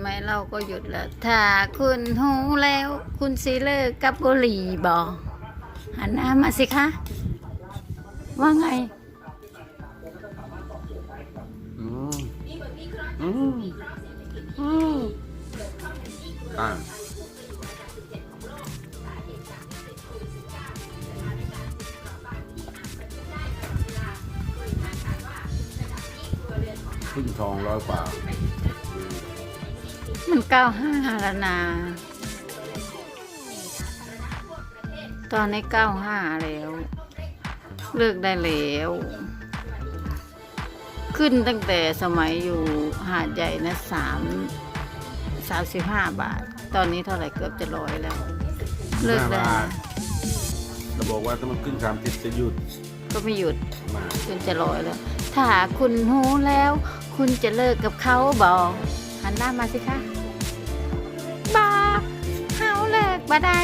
ไม่เราก็หยุดแล้ว ถ้าคุณหูแล้ว คุณสิเลิกกับบุหรี่บอหันหน้ามาสิคะ ว่าไงอืมอืมอืมอ่าขึ้นทองร้อยกว่า มันเก้าห้าแล้วนาตอนนี้เก้าห้าแล้ว เลิกได้แล้ว ขึ้นตั้งแต่สมัยอยู่หาดใหญ่นะสามสามสิบห้าบาท ตอนนี้เท่าไหร่เกือบจะร้อยแล้ว เลิกได้ห้าบาทเราบอกว่าถ้ามันขึ้นสามสิบจะหยุด ก็ไม่หยุดมาคุณจะร้อยแล้ว ถ้าคุณหูแล้ว คุณจะเลิกกับเขาบอก หันหน้ามาสิคะบาเฮาเลิกบ่ได้